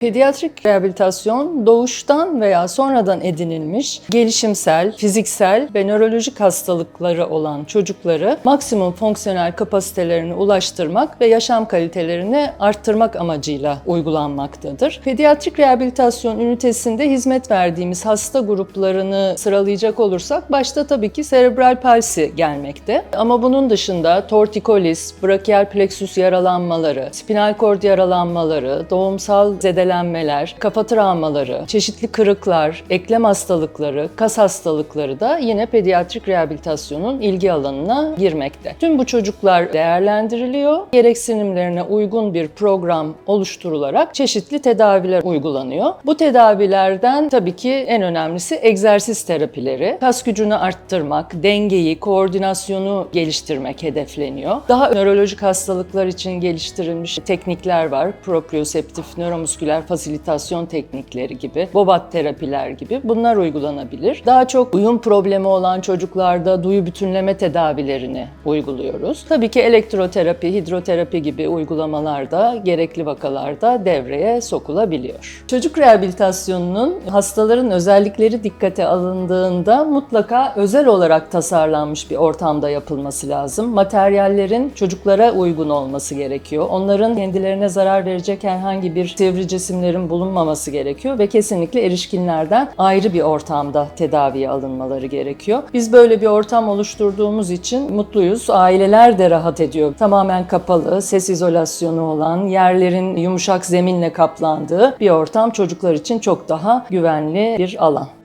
Pediatrik rehabilitasyon doğuştan veya sonradan edinilmiş gelişimsel, fiziksel ve nörolojik hastalıkları olan çocukları maksimum fonksiyonel kapasitelerini ulaştırmak ve yaşam kalitelerini arttırmak amacıyla uygulanmaktadır. Pediatrik rehabilitasyon ünitesinde hizmet verdiğimiz hasta gruplarını sıralayacak olursak başta tabii ki serebral palsi gelmekte. Ama bunun dışında tortikolis, brachial plexus yaralanmaları, spinal kord yaralanmaları, doğumsal zedelenmeler, kafa travmaları, çeşitli kırıklar, eklem hastalıkları, kas hastalıkları da yine pediatrik rehabilitasyonun ilgi alanına girmekte. Tüm bu çocuklar değerlendiriliyor. Gereksinimlerine uygun bir program oluşturularak çeşitli tedaviler uygulanıyor. Bu tedavilerden tabii ki en önemlisi egzersiz terapileri. Kas gücünü arttırmak, dengeyi, koordinasyonu geliştirmek hedefleniyor. Daha nörolojik hastalıklar için geliştirilmiş teknikler var. Proprioseptif nöromusküler fasilitasyon teknikleri gibi, bobat terapiler gibi bunlar uygulanabilir. Daha çok uyum problemi olan çocuklarda duyu bütünleme tedavilerini uyguluyoruz. Tabii ki elektroterapi, hidroterapi gibi uygulamalar da gerekli vakalarda devreye sokulabiliyor. Çocuk rehabilitasyonunun hastaların özellikleri dikkate alındığında mutlaka özel olarak tasarlanmış bir ortamda yapılması lazım. Materyallerin çocuklara uygun olması gerekiyor. Onların kendilerine zarar verecek herhangi bir sivri cisimlerin bulunmaması gerekiyor ve kesinlikle erişkinlerden ayrı bir ortamda tedaviye alınmaları gerekiyor. Biz böyle bir ortam oluşturduğumuz için mutluyuz. Aileler de rahat ediyor. Tamamen kapalı, ses izolasyonu olan, yerlerin yumuşak zeminle kaplandığı bir ortam çocuklar için çok daha güvenli bir alan.